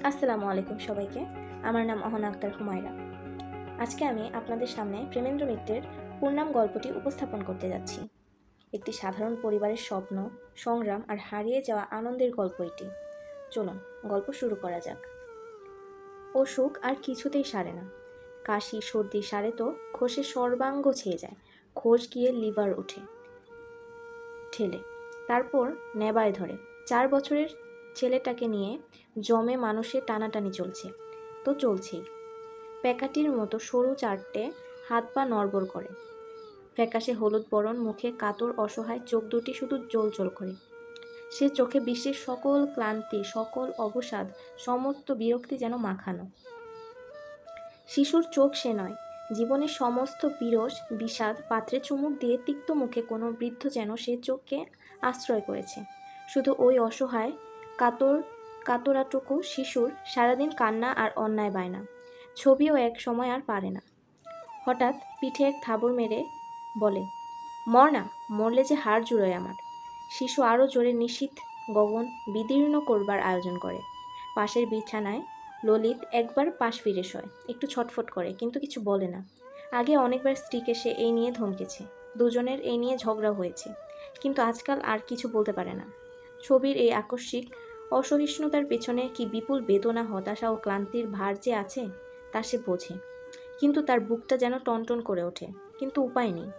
আসসালামু আলাইকুম সবাইকে। আমার নাম অহনা আক্তার হুমায়রা। আজকে আমি আপনাদের সামনে প্রেমেন্দ্র মিত্রের পূর্ণাম গল্পটি উপস্থাপন করতে যাচ্ছি। একটি সাধারণ পরিবারের স্বপ্ন, সংগ্রাম আর হারিয়ে যাওয়া আনন্দের গল্প এটি। চলুন, গল্প শুরু করা যাক। অসুখ আর কিছুতেই সারে না। কাশি, সর্দি, সারে তো খোসে সর্বাঙ্গ ছেয়ে যায়। খোস গিয়ে লিভার ওঠে ঠেলে, তারপর নেবায় ধরে। চার বছরের ছেলেটাকে নিয়ে জমে মানুষের টানাটানি চলছে। তো চলছেই। প্যাকাটির মতো সরু চারটে হাত পা নড়বড় করে। ফ্যাকাশে হলুদ বরণ, মুখে কাতর অসহায়, চোখ দুটি শুধু জল করে। সে চোখে বিশ্বের সকল ক্লান্তি, সকল অবসাদ, সমস্ত বিরক্তি যেন মাখানো। শিশুর চোখ সে নয়, জীবনের সমস্ত বিরস, বিষাদ, পাত্রে চুমুক দিয়ে তিক্ত মুখে কোনো বৃদ্ধ যেন সে চোখকে আশ্রয় করেছে। শুধু ওই অসহায় কাতর, কাতরাটুকু শিশুর সারাদিন কান্না আর অন্যায় বায়না ছবিও এক সময় আর পারে না। হঠাৎ পিঠে এক থাবড় মেরে বলে, মর না, মরলে যে হাড় জুড়োয় আমার। শিশু আরও জোরে নিশীথ, গগন বিদীর্ণ করবার আয়োজন করে। পাশের বিছানায় ললিত একবার পাশ ফিরে শয় একটু ছটফট করে, কিন্তু কিছু বলে না। আগে অনেকবার স্ত্রীকে সে এই নিয়ে ধমকেছে, দুজনের এই নিয়ে ঝগড়া হয়েছে, কিন্তু আজকাল আর কিছু বলতে পারে না। ছবির এই আকস্মিক অসহিষ্ণুতার পেছনে কি বিপুল বেদনা, হতাশা ও ক্লান্তির ভার যে আছে, তা সে বোঝে। কিন্তু তার বুকটা যেন টনটন করে ওঠে। কিন্তু উপায় নেই।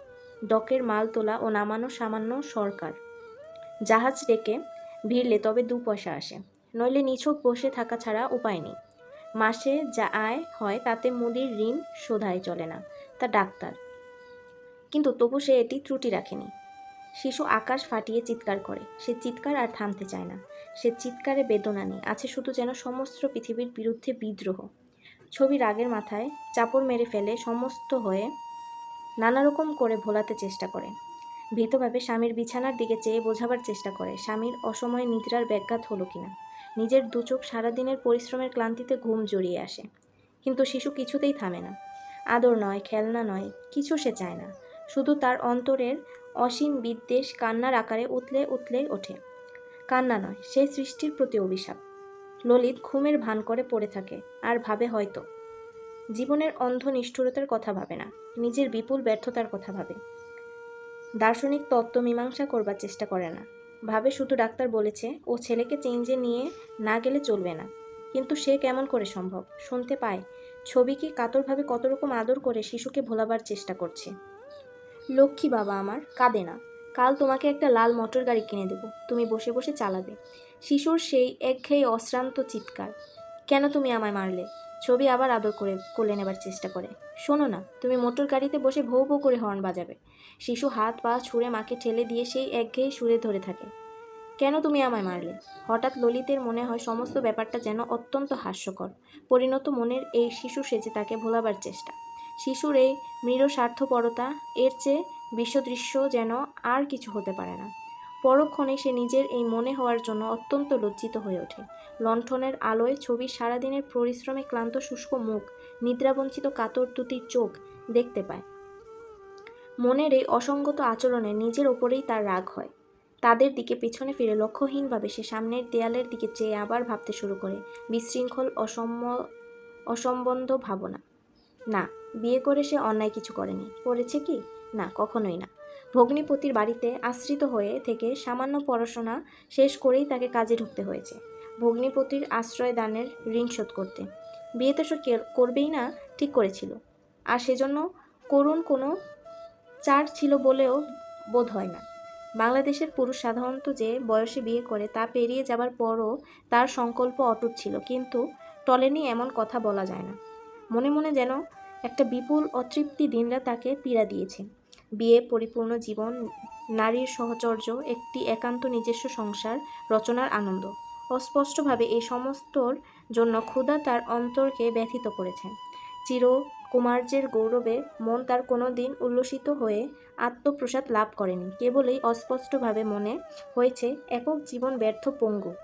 ডকের মাল তোলা ও নামানো সামান্য সরকার। জাহাজ রেখে ভিড়লে তবে দু পয়সা আসে। নইলে নিছক বসে থাকা ছাড়া উপায় নেই। মাসে যা আয় হয়, তাতে মুদির ঋণ শোধাই চলে না। তা ডাক্তার। কিন্তু তবু সে এটি ত্রুটি রাখেনি। শিশু আকাশ ফাটিয়ে চিৎকার করে। সে চিৎকার আর থামতে চায় না। সে চিৎকারে বেদনা নেই। আছে শুধু যেন সমস্ত পৃথিবীর বিরুদ্ধে বিদ্রোহ। ছবি রাগের মাথায় চাপড় মেরে ফেলে সমস্ত হয়ে নানা রকম করে ভোলাতে চেষ্টা করে। ভীতভাবে স্বামীর বিছানার দিকে চেয়ে বোঝাবার চেষ্টা করে, স্বামীর অসময়ে নিদ্রার ব্যাঘাত হলো কিনা। নিজের দুচোখ সারাদিনের পরিশ্রমের ক্লান্তিতে ঘুম জড়িয়ে আসে। কিন্তু শিশু কিছুতেই থামে না। আদর নয়, খেলনা নয়, কিছু সে চায় না। শুধু তার অন্তরের অসীম বিদ্বেষ কান্নার আকারে উতলে উতলে ওঠে। কান্না নয়, সে সৃষ্টির প্রতি অভিশাপ। ললিত ঘুমের ভান করে পড়ে থাকে, আর ভাবে হয়তো। জীবনের অন্ধ নিষ্ঠুরতার কথা ভাবে না, নিজের বিপুল ব্যর্থতার কথা ভাবে। দার্শনিক তত্ত্ব মীমাংসা করবার চেষ্টা করে না। ভাবে শুধু ডাক্তার বলেছে, ও ছেলেকে চেঞ্জে নিয়ে না গেলে চলবে না। কিন্তু সে কেমন করে সম্ভব? শুনতে পায়, ছবিকে কাতরভাবে কত রকম আদর করে শিশুকে ভোলাবার চেষ্টা করছে। লক্ষ্মী বাবা আমার, কাঁদে না। কাল তোমাকে একটা লাল মোটর গাড়ি কিনে দেবো। তুমি বসে বসে চালাবে। শিশুর সেই একঘেয়ে অশ্রান্ত চিৎকার। কেন তুমি আমায় মারলে? ছবি আবার আদর করে কোলে নেবার চেষ্টা করে। শোনো না, তুমি মোটর গাড়িতে বসে ভৌ ভৌ করে হর্ন বাজাবে। শিশু হাত পা ছুঁড়ে মাকে ঠেলে দিয়ে সেই একঘেয়ে সুরে ধরে থাকে। কেন তুমি আমায় মারলে? হঠাৎ ললিতের মনে হয় সমস্ত ব্যাপারটা যেন অত্যন্ত হাস্যকর। পরিণত মনের এই শিশু সেজে তাকে ভোলাবার চেষ্টা। শিশুর এই মৃর স্বার্থপরতা এর চেয়ে বিশ্বদৃশ্য যেন আর কিছু হতে পারে না। পরক্ষণে সে নিজের এই মনে হওয়ার জন্য অত্যন্ত লজ্জিত হয়ে ওঠে। লণ্ঠনের আলোয় ছবির সারাদিনের পরিশ্রমে ক্লান্ত শুষ্ক মুখ, নিদ্রাবঞ্চিত কাতর দুটির চোখ দেখতে পায়। মনের এই অসঙ্গত আচরণে নিজের ওপরেই তার রাগ হয়। তাদের দিকে পেছনে ফিরে লক্ষ্যহীনভাবে সে সামনের দেয়ালের দিকে চেয়ে আবার ভাবতে শুরু করে। বিশৃঙ্খল, অসম্ম, অসম্বন্ধ ভাবনা। না, বিয়ে করে সে অন্যায় কিছু করেনি। করেছে কি? না, কখনোই না। ভগ্নিপতির বাড়িতে আশ্রিত হয়ে থেকে সামান্য পড়াশোনা শেষ করেই তাকে কাজে ঢুকতে হয়েছে। ভগ্নিপতির আশ্রয় দানের ঋণ শোধ করতে। বিয়ে তো সে করবেই না, ঠিক করেছিল। আর সেজন্য করুণ কোনো চার ছিল বলেও বোধ হয় না। বাংলাদেশের পুরুষ সাধারণত যে বয়সে বিয়ে করে তা পেরিয়ে যাবার পরও তার সংকল্প অটুট ছিল। কিন্তু টলেনি এমন কথা বলা যায় না। মনে মনে যেন একটা বিপুল অতৃপ্তি দিনরা তাকে পীড়া দিয়েছে। বিয়ে, পরিপূর্ণ জীবন, নারীর সহচর্য, একটি একান্ত নিজস্ব সংসার, রচনার আনন্দ। অস্পষ্টভাবে এই সমস্তর জন্য ক্ষুধা তার অন্তরকে ব্যথিত করেছে। চির কুমার্যের গৌরবে মন তার কোনো দিন উল্লসিত হয়ে আত্মপ্রসাদ লাভ করেনি। কেবলই অস্পষ্টভাবে মনে হয়েছে, একক জীবন ব্যর্থ পঙ্গু।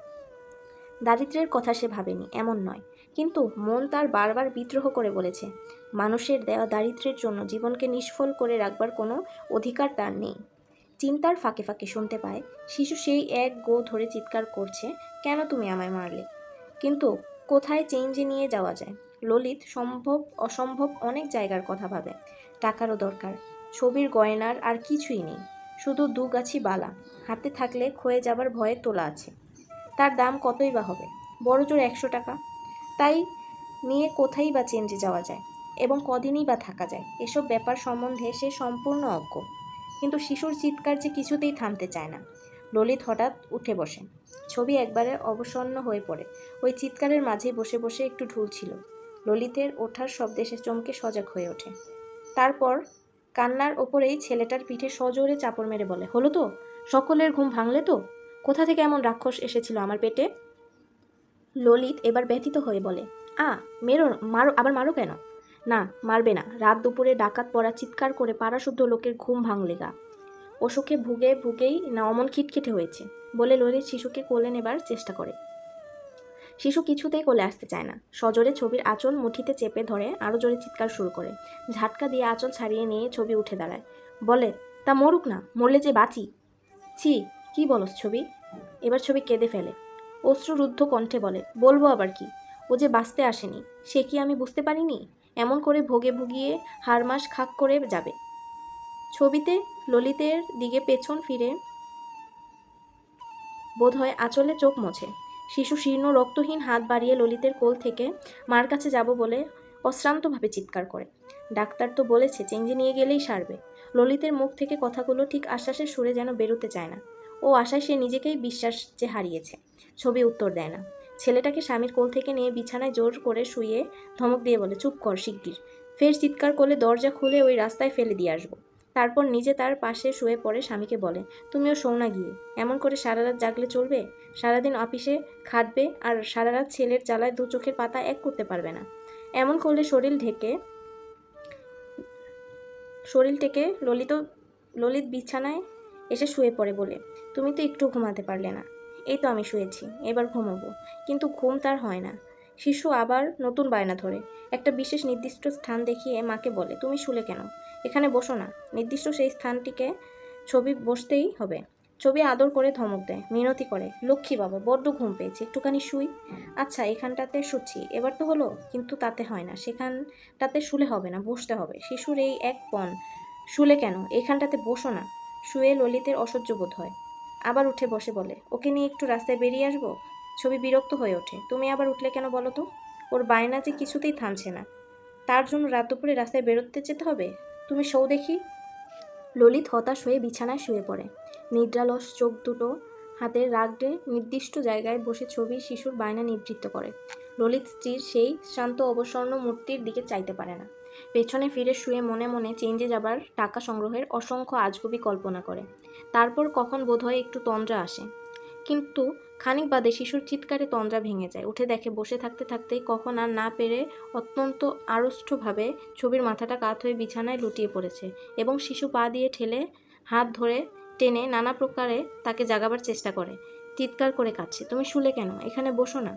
দারিদ্র্যের কথা সে ভাবেনি, এমন নয়। কিন্তু মন তার বারবার বিদ্রোহ করে বলেছে। মানুষের দেওয়া দারিদ্র্যের জন্য জীবনকে নিষ্ফল করে রাখবার কোনো অধিকার তার নেই। চিন্তার ফাঁকে ফাঁকে শুনতে পায়, শিশু সেই এক গো ধরে চিৎকার করছে, কেন তুমি আমায় মারলে? কিন্তু কোথায় চেঞ্জে নিয়ে যাওয়া যায়? ললিত সম্ভব, অসম্ভব অনেক জায়গার কথা ভাবে। টাকারও দরকার, ছবির গয়নার আর কিছুই নেই, শুধু দু গাছি বালা, হাতে থাকলে ক্ষয়ে যাবার ভয়ে তোলা আছে। তার দাম কতই বা হবে? বড় জোর একশো টাকা। তাই নিয়ে কোথায় বা চেঞ্জে যাওয়া যায়? এবং কদিনই বা থাকা যায়? এসব ব্যাপার সম্বন্ধে সে সম্পূর্ণ অজ্ঞ। কিন্তু শিশুর চিৎকার যে কিছুতেই থামতে চায় না। ললিত হঠাৎ উঠে বসে। ছবি একবারে অবসন্ন হয়ে পড়ে। ওই চিৎকারের মাঝেই বসে বসে একটু ঢুলছিল ললিতের ওঠার শব্দে সে চমকে সজাগ হয়ে ওঠে। তারপর কান্নার ওপরেই ছেলেটার পিঠে সজোরে চাপড় মেরে বলে, হলো তো? সকলের ঘুম ভাঙলে তো? কোথা থেকে এমন রাক্ষস এসেছিল আমার পেটে? ললিত এবার ব্যথিত হয়ে বলে, আ, মেরো, মারো, আবার মারো কেন? না, মারবে না। রাত দুপুরে ডাকাত পড়া চিৎকার করে পাড়াশুদ্ধ লোকের ঘুম ভাঙলে গা। অসুখে ভুগে ভুগেই না, অমন খিটখিটে হয়েছে। বলে ললিত শিশুকে কোলে নেবার চেষ্টা করে। শিশু কিছুতেই কোলে আসতে চায় না। সজোরে ছবির আঁচল মুঠিতে চেপে ধরে আরও জোরে চিৎকার শুরু করে। ঝাটকা দিয়ে আঁচল ছাড়িয়ে নিয়ে ছবি উঠে দাঁড়ায়। বলে, তা মরুক না, মরলে যে বাঁচি। ছি, কি বলস ছবি? এবার ছবি কেঁদে ফেলে। অশ্রুরুদ্ধ কণ্ঠে বলে, বলব আবার কি? ও যে বাঁচতে আসেনি, সে কি আমি বুঝতে পারিনি? এমন করে ভোগে ভুগিয়ে হারমাস খাক করে যাবে। ছবিতে ললিতের দিকে পেছন ফিরে বোধহয় আঁচলে চোখ মোছে। শিশু শীর্ণ রক্তহীন হাত বাড়িয়ে ললিতের কোল থেকে মার কাছে যাব বলে অশ্রান্তভাবে চিৎকার করে। ডাক্তার তো বলেছে, চেঞ্জে নিয়ে গেলেই সারবে। ললিতের মুখ থেকে কথাগুলো ঠিক আশ্বাসের সুরে যেন বেরোতে চায় না। ও আশায় সে নিজেকেই বিশ্বাস যে হারিয়েছে। ছবি উত্তর দেয় না। ছেলেটাকে স্বামীর কোল থেকে নিয়ে বিছানায় জোর করে শুয়ে ধমক দিয়ে বলে, চুপ কর শিগগির। ফের চিৎকার করলে দরজা খুলে ওই রাস্তায় ফেলে দিয়ে আসব। তারপর নিজে তার পাশে শুয়ে পড়ে স্বামীকে বলে, তুমিও শোও না গিয়ে। এমন করে সারা রাত জাগলে চলবে? সারাদিন অফিসে খাটবে আর সারা রাত ছেলের জ্বালায় দু চোখের পাতা এক করতে পারবে না। এমন করলে শরীর ঢেকে, শরীর থেকে ললিত ললিত বিছানায় এসে শুয়ে পড়ে বলে, তুমি তো একটু ঘুমাতে পারলে না। এই তো আমি শুয়েছি, এবার ঘুমোবো। কিন্তু ঘুম তার হয় না। শিশু আবার নতুন বায়না ধরে। একটা বিশেষ নির্দিষ্ট স্থান দেখিয়ে মাকে বলে, তুমি শুলে কেন? এখানে বসো না। নির্দিষ্ট সেই স্থানটিকে ছবি বসতেই হবে। ছবি আদর করে ধমক দেয়, মিনতি করে। লক্ষ্মী বাবা, বড্ড ঘুম পেয়েছে, একটুখানি শুই। আচ্ছা এখানটাতে শুচ্ছি, এবার তো হলো? কিন্তু তাতে হয় না, সেখানটাতে শুলে হবে না, বসতে হবে। শিশুর এই এক পণ, শুলে কেন? এখানটাতে বসো না। শুয়ে ললিতের অসহ্য বোধ হয়। আবার উঠে বসে বলে, ওকে নিয়ে একটু রাস্তায় বেরিয়ে আসব? ছবি বিরক্ত হয়ে ওঠে। তুমি আবার উঠলে কেন বলো তো? ওর বায়না যে কিছুতেই থামছে না। তার জন্য রাত দুপুরে রাস্তায় বেরোতে যেতে হবে? তুমি শো দেখি। ললিত হতাশ হয়ে বিছানায় শুয়ে পড়ে। নিদ্রালস, চোখ দুটো হাতের রাগডে নির্দিষ্ট জায়গায় বসে ছবি শিশুর বায়না নিবৃত্ত করে। ললিত স্ত্রীর সেই শান্ত অবসর্ণ মূর্তির দিকে চাইতে পারে না। পেছনে ফিরে শুয়ে মনে মনে চেঞ্জে যাবার টাকা সংগ্রহের অসংখ্য আজগুবি কল্পনা করে। তারপর কখন বোধহয় একটু তন্দ্রা আসে। কিন্তু খানিক বাদে শিশুর চিৎকারে তন্দ্রা ভেঙে যায়। উঠে দেখে বসে থাকতে থাকতেই কখন আর না পেরে অত্যন্ত আড়ষ্টভাবে ছবির মাথাটা কাত হয়ে বিছানায় লুটিয়ে পড়েছে এবং শিশু পা দিয়ে ঠেলে হাত ধরে টেনে নানা প্রকারে তাকে জাগাবার চেষ্টা করে। চিৎকার করে কাঁদছে, তুমি শুলে কেন? এখানে বসো না।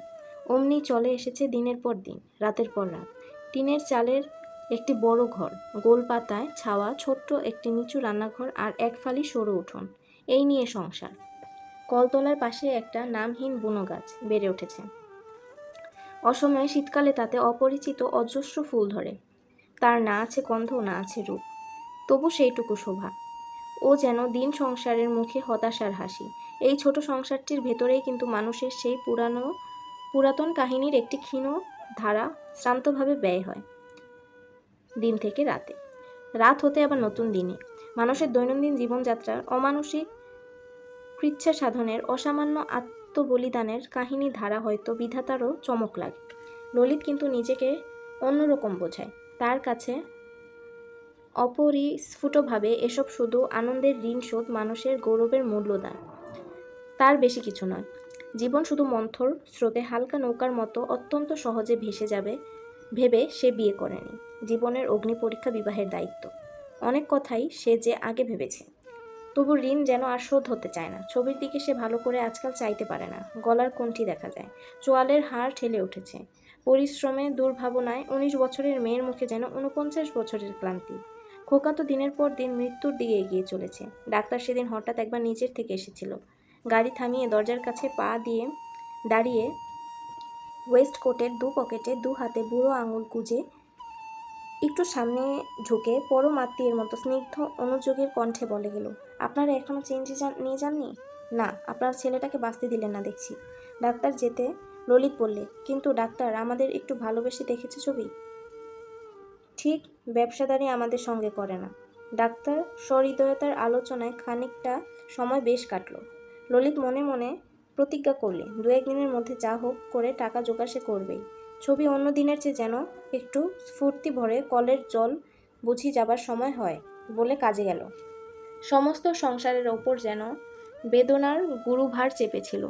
অমনি চলে এসেছে দিনের পর দিন, রাতের পর রাত। টিনের চালের একটি বড় ঘর, গোল পাতায় ছাওয়া ছোট্ট একটি নিচু রান্নাঘর আর এক ফালি সরু উঠোন। এই নিয়ে সংসার। কলতলার পাশে একটা নামহীন বুনো গাছ বেড়ে উঠেছে। অসময়ে শীতকালে তাতে অপরিচিত অজস্র ফুল ধরে। তার না আছে গন্ধ, না আছে রূপ। তবু সেইটুকু শোভা। ও যেন দিন সংসারের মুখে হতাশার হাসি। এই ছোট সংসারটির ভেতরেই কিন্তু মানুষের সেই পুরানো, পুরাতন কাহিনীর একটি ক্ষীণ ধারা শ্রান্তভাবে ব্যয় হয়। দিন থেকে রাতে। রাত হতে আবার নতুন দিনে। মানুষের দৈনন্দিন জীবনযাত্রার অমানসিক কৃচ্ছা সাধনের অসামান্য আত্মবলিদানের কাহিনী ধারা হয়তো বিধাতারও চমক লাগে। ললিত কিন্তু নিজেকে অন্যরকম বোঝায়। তার কাছে অপরিস্ফুটভাবে এসব শুধু আনন্দের ঋণ শোধ মানুষের গৌরবের মূল্যদান। তার বেশি কিছু নয়। জীবন শুধু মন্থর স্রোতে হালকা নৌকার মতো অত্যন্ত সহজে ভেসে যাবে ভেবে সে বিয়ে করেনি। জীবনের অগ্নি পরীক্ষা বিবাহের দায়িত্ব। অনেক কথাই সে যে আগে ভেবেছে। তবু ঋণ যেন আর শোধ হতে চায় না। ছবির দিকে সে ভালো করে আজকাল চাইতে পারে না। গলার কণ্ঠি দেখা যায়। চোয়ালের হাড় ঠেলে উঠেছে। পরিশ্রমে, দুর্ভাবনায় উনিশ বছরের মেয়ের মুখে যেন উনপঞ্চাশ বছরের ক্লান্তি। খোকা তো দিনের পর দিন মৃত্যুর দিকে এগিয়ে চলেছে। ডাক্তার সেদিন হঠাৎ একবার নিচের থেকে এসেছিল। গাড়ি থামিয়ে দরজার কাছে পা দিয়ে দাঁড়িয়ে ওয়েস্ট কোটের দু পকেটে দু হাতে বুড়ো আঙুল গুজে একটু সামনে ঝুঁকে পরম আত্মীয়ের মতো স্নিগ্ধ অনুযোগের কণ্ঠে বলে গেল, আপনারা এখনও চেঞ্জে নিয়ে যাননি? না, আপনার ছেলেটাকে বাঁচতে দিলেন না, দেখছি। ডাক্তার যেতে ললিত বললে, কিন্তু ডাক্তার, আমাদের একটু ভালোবেসে দেখেছে ছবি? ঠিক ব্যবসাদারি আমাদের সঙ্গে করে না। ডাক্তার সহৃদয়তার আলোচনায় খানিকটা সময় বেশ কাটলো। ললিত মনে মনে প্রতিজ্ঞা করলে। দু একদিনের মধ্যে যা হোক করে টাকা জোগাড় সে করবেই। ছবি অন্য দিনের চেয়ে যেন একটু স্ফূর্তি ভরে কলের জল বুঝি যাবার সময় হয় বলে কাজে গেল। সমস্ত সংসারের ওপর যেন বেদনার গুরুভার চেপেছিল।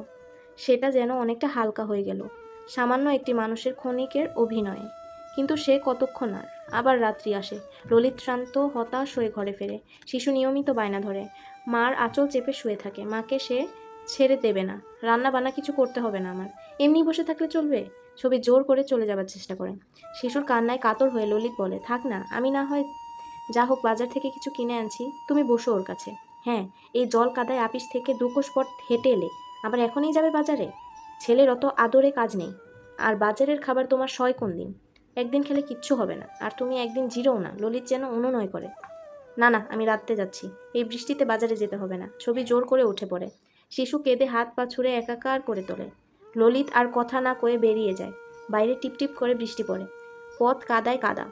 সেটা যেন অনেকটা হালকা হয়ে গেল। সামান্য একটি মানুষের ক্ষণিকের অভিনয়ে। কিন্তু সে কতক্ষণ আর? আবার রাত্রি আসে। ললিত শ্রান্ত, হতাশ হয়ে ঘরে ফেরে। শিশু নিয়মিত বায়না ধরে। মার আঁচল চেপে শুয়ে থাকে। মাকে সে ছেড়ে দেবে না। রান্না বান্না কিছু করতে হবে না আমার। এমনি বসে থাকলে চলবে? ছবি জোর করে চলে যাবার চেষ্টা করে। শিশুর কান্নায় কাতর হয়ে ললিত বলে, থাক না, আমি না হয় যা হোক বাজার থেকে কিছু কিনে আনছি, তুমি বসো ওর কাছে। হ্যাঁ এই জল কাদায় আপিস থেকে দুকোষ পর হেঁটে এলে, আবার এখনই যাবে বাজারে? ছেলের অত আদরে কাজ নেই। আর বাজারের খাবার তোমার সয় কোন দিন? একদিন খেলে কিচ্ছু হবে না। আর তুমি একদিন জিরোও না। ললিত যেন অনুনয় করে, না না, আমি রাত্রে যাচ্ছি। এই বৃষ্টিতে বাজারে যেতে হবে না। ছবি জোর করে উঠে পড়ে। শিশু কেঁদে হাত পা ছুঁড়ে একাকার করে তোলে। ললিত আর কথা না কয়ে বেরিয়ে যায়। বাইরে টিপটিপ করে বৃষ্টি পড়ে। পথ কাদায় কাদা।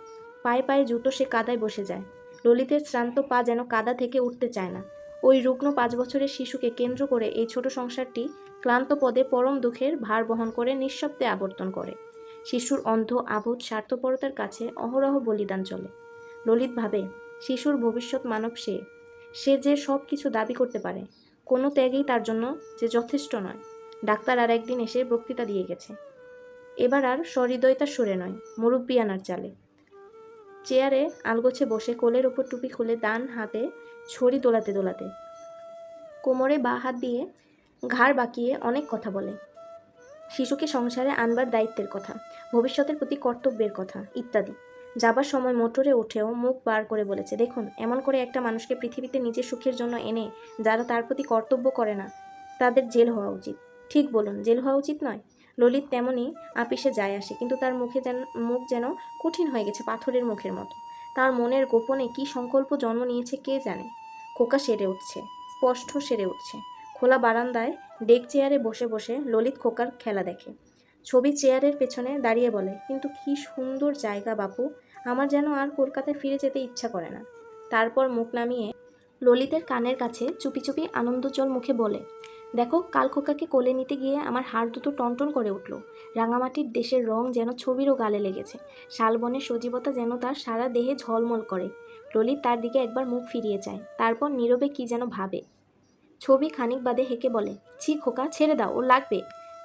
পায়ে পায়ে জুতো সে কাদায় বসে যায়। ললিতের শ্রান্ত পা যেন কাদা থেকে উঠতে চায় না। ওই রুগ্ন পাঁচ বছরের শিশুকে কেন্দ্র করে এই ছোট সংসারটি ক্লান্ত পদে পরম দুঃখের ভার বহন করে নিঃশব্দে আবর্তন করে। শিশুর অন্ধ আভূত স্বার্থপরতার কাছে অহরহ বলিদান চলে। ললিত ভাবে, শিশুর ভবিষ্যৎ মানব সে। সে যে সব কিছু দাবি করতে পারে। কোনো ত্যাগেই তার জন্য যে যথেষ্ট নয়। ডাক্তার আর একদিন এসে বক্তৃতা দিয়ে গেছে। এবার আর সহৃদয়তার সরে নয় মুরব্বিয়ানার চালে। চেয়ারে আলগোছে বসে কোলের ওপর টুপি খুলে ডান হাতে ছড়ি দোলাতে দোলাতে। কোমরে বা হাত দিয়ে ঘাড় বাঁকিয়ে অনেক কথা বলে। শিশুকে সংসারে আনবার দায়িত্বের কথা, ভবিষ্যতের প্রতি কর্তব্যের কথা ইত্যাদি। যাবার সময় মোটরে উঠেও মুখ বার করে বলেছে, দেখুন, এমন করে একটা মানুষকে পৃথিবীতে নিজের সুখের জন্য এনে যারা তার প্রতি কর্তব্য করে না, তাদের জেল হওয়া উচিত। ঠিক বলুন, জেল হওয়া উচিত নয়? ললিত তেমনই আপিসে যায় আসে, কিন্তু তার মুখে যেন, মুখ যেন কঠিন হয়ে গেছে পাথরের মুখের মতো। তার মনের গোপনে কি সংকল্প জন্ম নিয়েছে কে জানে? খোকা সেরে উঠছে, স্পষ্ট সেরে উঠছে। খোলা বারান্দায় ডেক চেয়ারে বসে বসে ললিত খোকার খেলা দেখে। ছবি চেয়ারের পেছনে দাঁড়িয়ে বলে, কিন্তু কি সুন্দর জায়গা বাপু আমার যেন আর কলকাতায় ফিরে যেতে ইচ্ছা করে না। তারপর মুখ নামিয়ে ললিতের কানের কাছে চুপি চুপি আনন্দজল মুখে বলে, দেখো, কাল খোকাকে কোলে নিতে গিয়ে আমার হাড় দুটো টনটন করে উঠল। রাঙামাটির দেশের রং যেন ছবিরও গালে লেগেছে। শালবনের সজীবতা যেন তার সারা দেহে ঝলমল করে। ললিত তার দিকে একবার মুখ ফিরিয়ে যায় তারপর নীরবে কি যেন ভাবে। ছবি খানিক বাদে হেঁকে বলে, ছি খোকা, ছেড়ে দাও ও লাগবে।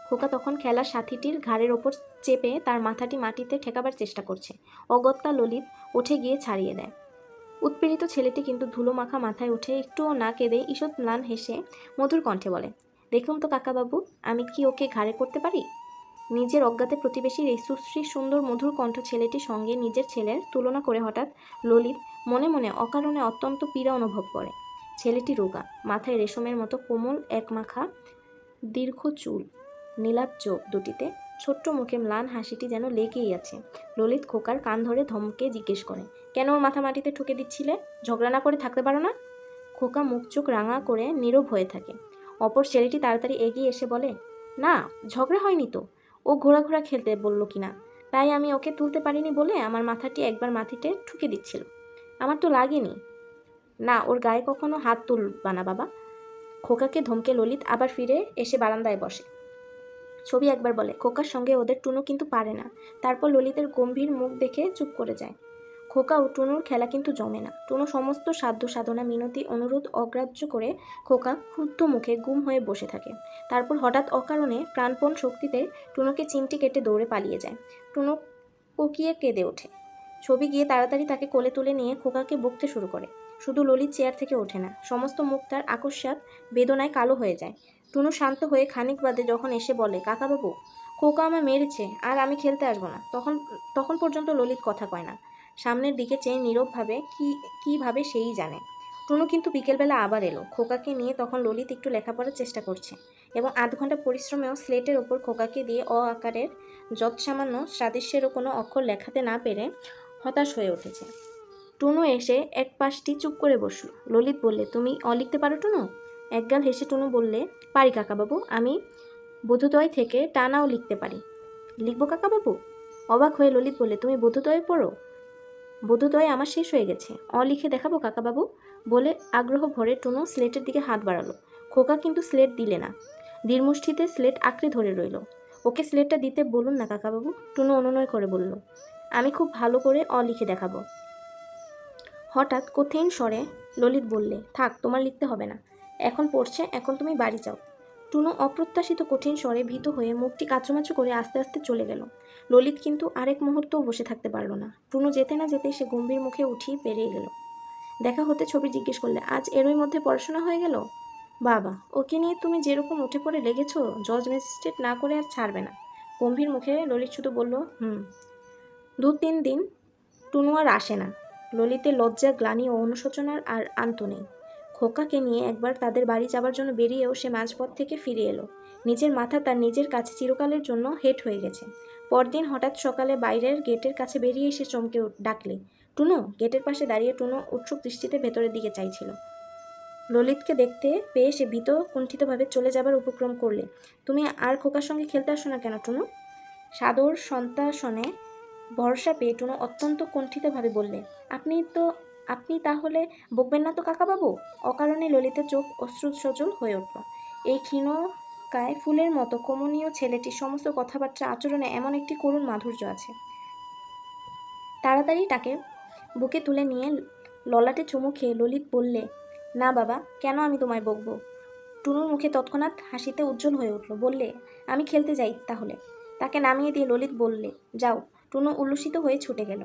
খোকা তখন খেলার সাথীটির ঘাড়ের ওপর চেপে তার মাথাটি মাটিতে ঠেকাবার চেষ্টা করছে। অগত্যা ললিত উঠে গিয়ে ছাড়িয়ে দেয়। উৎপীড়িত ছেলেটি কিন্তু ধুলো মাখা মাথায় উঠে একটুও না কেঁদে ঈষৎ ম্লান হেসে মধুর কণ্ঠে বলে, দেখুন তো কাকাবাবু, আমি কি ওকে ঘাড়ে করতে পারি? নিজের অজ্ঞাতে প্রতিবেশীর এই সুশ্রী সুন্দর মধুর কণ্ঠ ছেলেটির সঙ্গে নিজের ছেলের তুলনা করে হঠাৎ ললিত মনে মনে অকারণে অত্যন্ত পীড়া অনুভব করে। ছেলেটি রোগা, মাথায় রেশমের মতো কোমল এক মাখা দীর্ঘ চুল। নীলাপ চোখ দুটিতে। ছোট্ট মুখে ম্লান হাসিটি যেন লেগেই আছে। ললিত খোকার কান ধরে ধমকে জিজ্ঞেস করে, কেন ওর মাথা মাটিতে ঠুকে দিচ্ছিলে? ঝগড়া না করে থাকতে পারো না? খোকা মুখ চোখ রাঙা করে নীরব হয়ে থাকে। অপর ছেলেটি তাড়াতাড়ি এগিয়ে এসে বলে, না, ঝগড়া হয়নি তো। ও ঘোরাঘোরা খেলতে বলল কিনা। তাই আমি ওকে তুলতে পারিনি বলে আমার মাথাটি একবার মাটিতে ঠুকে দিচ্ছিল। আমার তো লাগেনি। না, ওর গায়ে কখনো হাত তুলবা না বাবা। খোকাকে ধমকে ললিত আবার ফিরে এসে বারান্দায় বসে। ছবি একবার বলে। খোকার সঙ্গে ওদের টুনু কিন্তু পারে না। তারপর ললিতের গম্ভীর মুখ দেখে চুপ করে যায়। খোকা ও টুনুর খেলা কিন্তু জমে না। টুনু সমস্ত সাধ্য সাধনা, মিনতি, অনুরোধ অগ্রাহ্য করে খোকা ক্ষুব্ধ মুখে গুম হয়ে বসে থাকে। তারপর হঠাৎ অকারণে প্রাণপণ শক্তিতে টুনুকে চিমটি কেটে দৌড়ে পালিয়ে যায়। টুনু কোকিয়ে কেঁদে ওঠে। ছবি গিয়ে তাড়াতাড়ি তাকে কোলে তুলে নিয়ে খোকাকে বকতে শুরু করে। শুধু ললিত চেয়ার থেকে ওঠে না, সমস্ত মুখ তার আকস্মাত বেদনায় কালো হয়ে যায়। টুনু শান্ত হয়ে খানিক বাদে যখন এসে বলে, কাকাবাবু, খোকা আমার মেরেছে, আর আমি খেলতে আসব না। তখন তখন পর্যন্ত ললিত কথা কয় না। সামনের দিকে চেয়ে নীরবভাবে কি কীভাবে সেই জানে। টুনু কিন্তু বিকেলবেলা আবার এলো। খোকাকে নিয়ে তখন ললিত একটু লেখাপড়ার চেষ্টা করছে এবং আধ ঘণ্টা পরিশ্রমেও স্লেটের ওপর খোকাকে দিয়ে অ আকারের যত সামান্য সাদৃশ্যেরও কোনো অক্ষর লেখাতে না পেরে হতাশ হয়ে উঠেছে। টুনু এসে এক পাশটি চুপ করে বসল। ললিত বললে, তুমি অ লিখতে পারো টুনু? একগাল হেসে টুনু বললে, পারি কাকাবাবু, আমি বোধোদয় থেকে টানাও লিখতে পারি। লিখব কাকাবাবু? অবাক হয়ে ললিত বললে, তুমি বোধোদয় পড়ো। বোধোদয় আমার শেষ হয়ে গেছে। অ লিখে দেখাবো কাকাবাবু? বলে আগ্রহ ভরে টুনু স্লেটের দিকে হাত বাড়ালো। খোকা কিন্তু স্লেট দিলে না। দীর্মুষ্ঠিতে স্লেট আঁকড়ে ধরে রইল। ওকে স্লেটটা দিতে বলুন না কাকাবাবু, টুনু অনুনয় করে বলল। আমি খুব ভালো করে অ লিখে দেখাবো। হঠাৎ কঠিন স্বরে ললিত বললে, থাক, তোমার লিখতে হবে না। এখন পড়ছে, এখন তুমি বাড়ি যাও। টুনু অপ্রত্যাশিত কঠিন স্বরে ভীত হয়ে মুখটি কাচুমাচু করে আস্তে আস্তে চলে গেল। ললিত কিন্তু আরেক মুহূর্তও বসে থাকতে পারল না। টুনু যেতে না যেতে সে গম্ভীর মুখে উঠিয়ে বেরিয়ে গেল। দেখা হতে ছবি জিজ্ঞেস করলে, আজ এরই মধ্যে পড়াশোনা হয়ে গেল? বাবা, ওকে নিয়ে তুমি যেরকম উঠে পড়ে লেগেছো, জজ ম্যাজিস্ট্রেট না করে আর ছাড়বে না। গম্ভীর মুখে ললিত শুধু বলল, হুম, দু তিন দিন টুনু আর আসে না। ললিতে লজ্জা, গ্লানি ও অনুশোচনার আর আন্ত নেই। খোকাকে নিয়ে একবার তাদের বাড়ি যাবার জন্য বেরিয়েও সে মাঝপথ থেকে ফিরে এলো। নিজের মাথা তার নিজের কাছে চিরকালের জন্য হেট হয়ে গেছে। পরদিন হঠাৎ সকালে বাইরের গেটের কাছে বেরিয়ে এসে চমকে ডাকলে, টুনু! গেটের পাশে দাঁড়িয়ে টুনু উৎসুক দৃষ্টিতে ভেতরের দিকে চাইছিল। ললিতকে দেখতে পেয়ে সে ভীত কুণ্ঠিতভাবে চলে যাবার উপক্রম করলে, তুমি আর খোকার সঙ্গে খেলতে আসো না কেন, টুনু? সাদর সন্তাসনে ভরসা পেয়ে টুনু অত্যন্ত কুণ্ঠিতভাবে বললে, আপনি তো আপনি তাহলে বকবেন না তো কাকাবাবু? অকারণে ললিতের চোখ অশ্রু সজল হয়ে উঠল। এই ক্ষীণকায় ফুলের মতো কমনীয় ছেলেটির সমস্ত কথাবার্তা আচরণে এমন একটি করুণ মাধুর্য আছে। তাড়াতাড়ি তাকে বুকে তুলে নিয়ে ললাটে চুমু খেয়ে ললিত বললে, না বাবা, কেন আমি তোমায় বকবো? টুনুর মুখে তৎক্ষণাৎ হাসিতে উজ্জ্বল হয়ে উঠল। বললে, আমি খেলতে যাই তাহলে। তাকে নামিয়ে দিয়ে ললিত বললে, যাও। টুনু উল্লসিত হয়ে ছুটে গেল।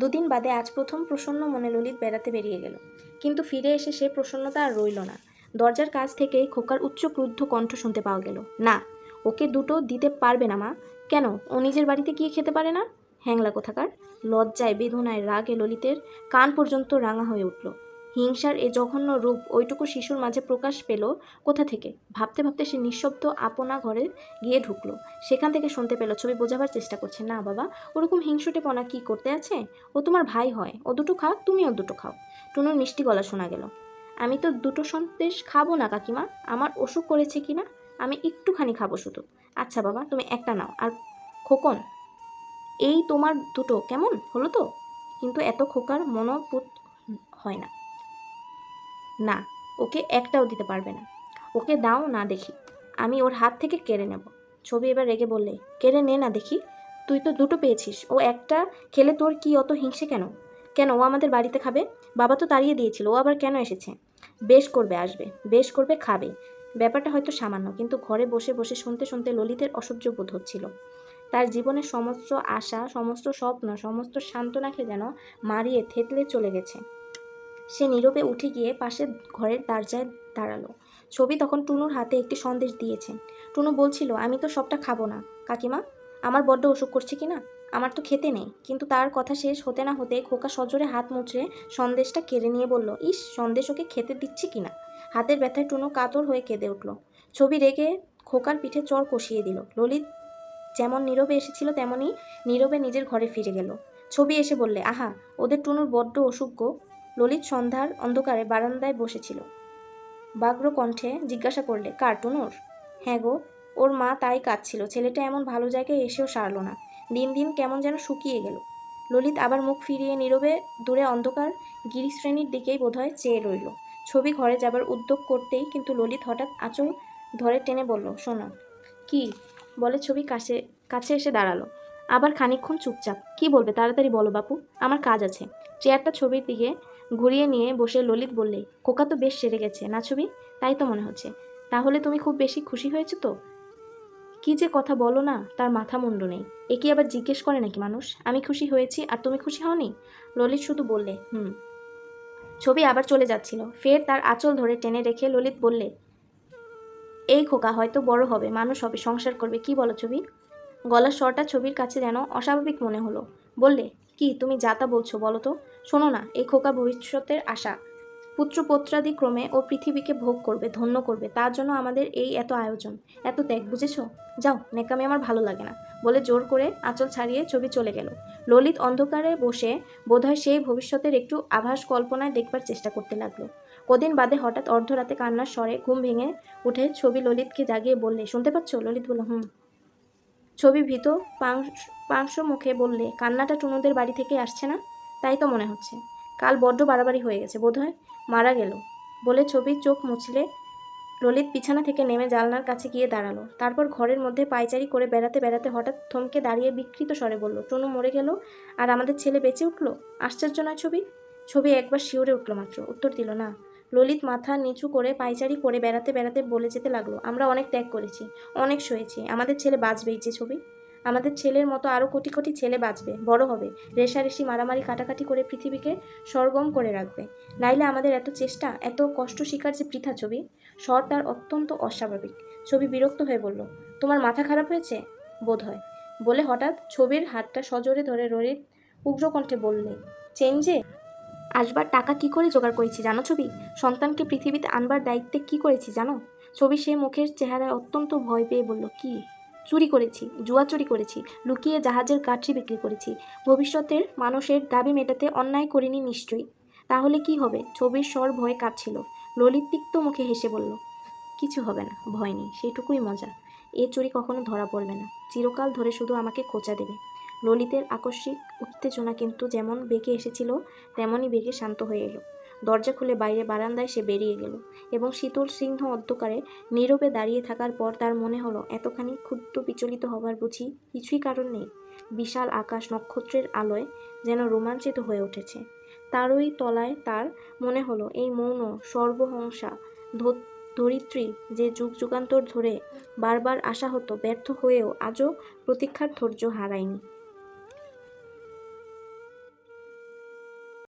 দুদিন বাদে আজ প্রথম প্রসন্ন মনে ললিত বেড়াতে বেরিয়ে গেল। কিন্তু ফিরে এসে সে প্রসন্নতা আর রইল না। দরজার কাছ থেকে খোকার উচ্চ ক্রুদ্ধ কণ্ঠ শুনতে পাওয়া গেল। না, ওকে দুটো দিতে পারবে না মা। কেন? ও নিজের বাড়িতে গিয়ে খেতে পারে না? হ্যাংলা কোথাকার? লজ্জায় বেদনায় রাগে ললিতের কান পর্যন্ত রাঙা হয়ে উঠল। হিংসার এ জঘন্য রূপ ওইটুকু শিশুর মাঝে প্রকাশ পেল কোথা থেকে? ভাবতে ভাবতে সে নিঃশব্দ আপনা ঘরে গিয়ে ঢুকলো। সেখান থেকে শুনতে পেল, ছবি বোঝাবার চেষ্টা করছে। না বাবা, ওরকম হিংসুটেপনা কি করতে আছে? ও তোমার ভাই হয়। ও দুটো খাও তুমিও দুটো খাও। টুনুর মিষ্টি গলা শোনা গেল। আমি তো দুটো সন্দেশ খাব না কাকিমা। আমার অসুখ করেছে কি না? আমি একটুখানি খাব শুধু। আচ্ছা বাবা, তুমি একটা নাও। আর খোকন, এই তোমার দুটো, কেমন? হলো তো? কিন্তু এত খোকার মনোপুত হয় না। না, ওকে একটাও দিতে পারবে না। ওকে দাও না দেখি, আমি ওর হাত থেকে কেড়ে নেব। ছবি এবার রেগে বললে, কেড়ে নে না দেখি, তুই তো দুটো পেয়েছিস, ও একটা খেলে তোর কি অত হিংসে কেন? কেন ও আমাদের বাড়িতে খাবে? বাবা তো তাড়িয়ে দিয়েছিল, ও আবার কেন এসেছে? বেশ করবে আসবে, বেশ করবে খাবে। ব্যাপারটা হয়তো সামান্য, কিন্তু ঘরে বসে বসে শুনতে শুনতে ললিতের অসহ্য বোধ হচ্ছিল। তার জীবনের সমস্ত আশা, সমস্ত স্বপ্ন, সমস্ত সান্ত্বনাকে যেন মারিয়ে থেতলে চলে গেছে। সে নীরবে উঠে গিয়ে পাশের ঘরের দরজায় দাঁড়াল। ছবি তখন টুনুর হাতে একটি সন্দেশ দিয়েছেন। টুনু বলছিল, আমি তো সবটা খাব না। কাকিমা, আমার বড্ড অসুখ করছে কি না? আমার তো খেতে নেই। কিন্তু তার কথা শেষ হতে না হতে খোকা সজোরে হাত মুচড়ে সন্দেশটা কেড়ে নিয়ে বলল, ইস, সন্দেশ ওকে খেতে দিচ্ছি কি না? হাতের ব্যথায় টুনু কাতর হয়ে কেঁদে উঠল। ছবি রেগে খোকার পিঠে চর কষিয়ে দিল। ললিত যেমন নীরবে এসেছিল তেমনই নীরবে নিজের ঘরে ফিরে গেল। ছবি এসে বললে, আহা, ওদের টুনুর বড্ড অসুখ গো। ললিত সন্ধ্যার অন্ধকারে বারান্দায় বসেছিল। বাগ্র কণ্ঠে জিজ্ঞাসা করলে কার টুনুর হ্যাঁ গো, ওর মা তাই কাঁদছিল, ছেলেটা এমন ভালো জায়গায় এসেও সারল না। দিন দিন কেমন যেন শুকিয়ে গেল। ললিত আবার মুখ ফিরিয়ে নীরবে দূরে অন্ধকার গিরিশ্রেণীর দিকেই বোধহয় চেয়ে রইল। ছবি ঘরে যাবার উদ্যোগ করতেই কিন্তু ললিত হঠাৎ আঁচল ধরে টেনে বলল, শোনো। কি? বলে ছবি কাছে কাছে এসে দাঁড়াল। আবার খানিকক্ষণ চুপচাপ। কি বলবে? তাড়াতাড়ি বলো বাপু। আমার কাজ আছে। চেয়ারটা ছবির দিকে ঘুরিয়ে নিয়ে বসে ললিত বললে, খোকা তো বেশ সেরে গেছে, না ছবি? তাই তো মনে হচ্ছে। তাহলে তুমি খুব বেশি খুশি হয়েছো তো? কি যে কথা বলো না, তার মাথা মুন্ডু নেই। এ কি আবার জিজ্ঞেস করে নাকি মানুষ? আমি খুশি হয়েছি আর তুমি খুশি হওনি? ললিত শুধু বললে, হুম। ছবি আবার চলে যাচ্ছিল। ফের তার আঁচল ধরে টেনে রেখে ললিত বললে, এই খোকা হয়তো বড় হবে। মানুষ হবে, সংসার করবে। কি বলো ছবি? গলার স্বরটা ছবির কাছে যেন অস্বাভাবিক মনে হলো। বললে, কি তুমি যা তা বলছো বলো তো? শোনো না, এই খোকা ভবিষ্যতের আশা। পুত্রপত্রাদি ক্রমে ও পৃথিবীকে ভোগ করবে, ধন্য করবে, তার জন্য আমাদের এই এত আয়োজন। এত ত্যাগ, বুঝেছ? যাও, নেকামি আমার ভালো লাগে না। বলে জোর করে আঁচল ছাড়িয়ে ছবি চলে গেল। ললিত অন্ধকারে বসে বোধহয় সেই ভবিষ্যতের একটু আভাস কল্পনায় দেখবার চেষ্টা করতে লাগল। কদিন বাদে হঠাৎ অর্ধরাতে কান্নার স্বরে ঘুম ভেঙে উঠে ছবি ললিতকে জাগিয়ে বললে, শুনতে পাচ্ছ? ললিত বলল, হুম। ছবি ভীত, পাংশ- মুখে বললে, কান্নাটা টুনুদের বাড়ি থেকে আসছে না? তাই তো মনে হচ্ছে। কাল বড্ড বাড়াবাড়ি হয়ে গেছে বোধহয়। মারা গেল। বলে ছবির চোখ মুছলে, ললিত বিছানা থেকে নেমে জানলার কাছে গিয়ে দাঁড়াল। তারপর ঘরের মধ্যে পায়চারি করে বেড়াতে বেড়াতে হঠাৎ থমকে দাঁড়িয়ে বিকৃত স্বরে বলল, টুনু মরে গেল? আর আমাদের ছেলে বেঁচে উঠল? আশ্চর্য নয় ছবি? ছবি একবার শিউরে উঠল মাত্র। উত্তর দিল, না। ললিত মাথা নিচু করে পায়চারি করে বেড়াতে বেড়াতে বলে যেতে লাগল, আমরা অনেক ত্যাগ করেছি, অনেক সয়েছি, আমাদের ছেলে বাঁচবেই যে ছবি। আমাদের ছেলের মতো আরও কোটি কোটি ছেলে বাঁচবে, বড় হবে, রেশারেশি মারামারি কাটাকাটি করে পৃথিবীকে সরগম করে রাখবে। নাইলে আমাদের এত চেষ্টা, এত কষ্ট শিকার যে পৃথা ছবি? স্বর তার অত্যন্ত অস্বাভাবিক। ছবি বিরক্ত হয়ে বলল, তোমার মাথা খারাপ হয়েছে? বোধ হয়। বলে হঠাৎ ছবির হাতটা সজোরে ধরে রোহিত উগ্রকণ্ঠে বললে, চেঞ্জে? আসবার টাকা কি করে জোগাড় করেছি জানো ছবি? সন্তানকে পৃথিবীতে আনবার দায়িত্বে কি করেছি জানো? ছবি সে মুখের চেহারায় অত্যন্ত ভয় পেয়ে বলল, কি? চুরি করেছি, জুয়া চুরি করেছি, লুকিয়ে জাহাজের কাঠি বিক্রি করেছি। ভবিষ্যতের মানুষের দাবি মেটাতে অন্যায় করিনি নিশ্চয়ই। তাহলে কি হবে? ছবির স্বর ভয়ে কাঁপছিল। ললিত তিক্ত মুখে হেসে বলল, কিছু হবে না, ভয় নেই, সেটুকুই মজা। এ চুরি কখনো ধরা পড়বে না। চিরকাল ধরে শুধু আমাকে খোঁচা দেবে। ললিতের আকস্মিক উত্তেজনা কিন্তু যেমন বেগে এসেছিল, তেমনই বেগে শান্ত হয়ে এলো। দরজা খুলে বাইরে বারান্দায় সে বেরিয়ে গেল এবং শীতল সিংহ অন্ধকারে নীরবে দাঁড়িয়ে থাকার পর তার মনে হলো, এতখানি ক্ষুদ্র বিচলিত হবার বুঝি কিছুই কারণ নেই। বিশাল আকাশ নক্ষত্রের আলোয় যেন রোমাঞ্চিত হয়ে উঠেছে। তারই তলায় তার মনে হলো, এই মৌন সর্বহংসা ধরিত্রী যে যুগ যুগান্তর ধরে বারবার আশা হতো ব্যর্থ হয়েও আজও প্রতীক্ষার ধৈর্য হারায়নি।